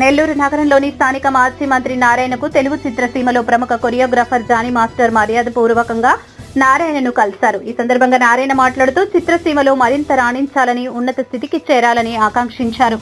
నెల్లూరు నగరంలోని స్థానిక మాజీ మంత్రి నారాయణకు తెలుగు చిత్రసీమలో ప్రముఖ కొరియోగ్రాఫర్ జానీ మాస్టర్ మర్యాద పూర్వకంగా నారాయణను కలిశారు. ఈ సందర్భంగా నారాయణ మాట్లాడుతూ చిత్రసీమలో మరింత రాణించాలని ఉన్నత స్థితికి చేరాలని ఆకాంక్షించారు.